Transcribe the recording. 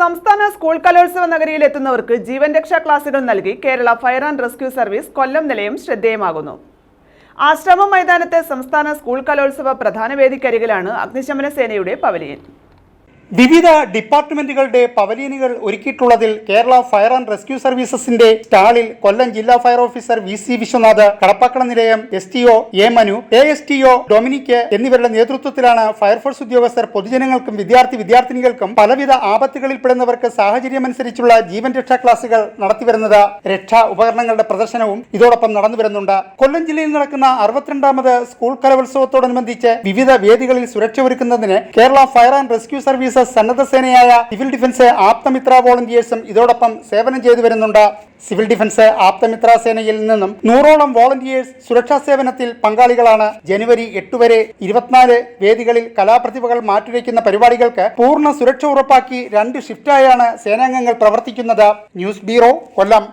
സംസ്ഥാന സ്കൂൾ കലോത്സവ നഗരിയിൽ എത്തുന്നവർക്ക് ജീവൻ രക്ഷാ ക്ലാസുകൾ നൽകി Kerala fire and rescue service Kollam നിലയം ശ്രദ്ധേയമാകുന്നു. ആശ്രമം മൈതാനത്തെ സംസ്ഥാന സ്കൂൾ കലോത്സവ പ്രധാന വേദിക്കരികിലാണ് അഗ്നിശമന സേനയുടെ പവലിയൻ. വിവിധ ഡിപ്പാർട്ട്മെന്റുകളുടെ പവലിയനുകൾ ഒരുക്കിയിട്ടുള്ളതിൽ കേരള ഫയർ ആൻഡ് റെസ്ക്യൂ സർവീസസിന്റെ സ്റ്റാളിൽ കൊല്ലം ജില്ലാ fire officer V C Viswanath Kadappakada നിലയം S T O A Manu A S T O Dominic എന്നിവരുടെ നേതൃത്വത്തിലാണ് ഫയർഫോഴ്സ് ഉദ്യോഗസ്ഥർ പൊതുജനങ്ങൾക്കും വിദ്യാർത്ഥി വിദ്യാർത്ഥിനികൾക്കും പലവിധ ആപത്തുകളിൽപ്പെടുന്നവർക്ക് സാഹചര്യമനുസരിച്ചുള്ള ജീവൻ രക്ഷാ ക്ലാസുകൾ നടത്തിവരുന്നത് രക്ഷാ ഉപകരണങ്ങളുടെ പ്രദർശനവും ഇതോടൊപ്പം നടന്നുവരുന്നുണ്ട് കൊല്ലം ജില്ലയിൽ നടക്കുന്ന അറുപത്തിരണ്ടാമത് സ്കൂൾ കലോത്സവത്തോടനുബന്ധിച്ച് വിവിധ വേദികളിൽ സുരക്ഷ ഒരുക്കുന്നതിന് കേരള ഫയർ ആൻഡ് റെസ്ക്യൂ സന്നദ്ധ സേനയായ സിവിൽ ഡിഫൻസ് ആപ്തമിത്ര വോളണ്ടിയേഴ്സും ഇതോടൊപ്പം സേവനം ചെയ്തു വരുന്നുണ്ട്. സിവിൽ ഡിഫൻസ് ആപ്തമിത്ര സേനയിൽ നിന്നും നൂറോളം വോളണ്ടിയേഴ്സ് സുരക്ഷാ സേവനത്തിൽ പങ്കാളികളാണ്. ജനുവരി എട്ട് വരെ ഇരുപത്തിനാല് വേദികളിൽ കലാപ്രതിഭകൾ മാറ്റിവെക്കുന്ന പരിപാടികൾക്ക് പൂർണ സുരക്ഷ ഉറപ്പാക്കി രണ്ട് ഷിഫ്റ്റായാണ് സേനാംഗങ്ങൾ പ്രവർത്തിക്കുന്നത്. News bureau Kollam.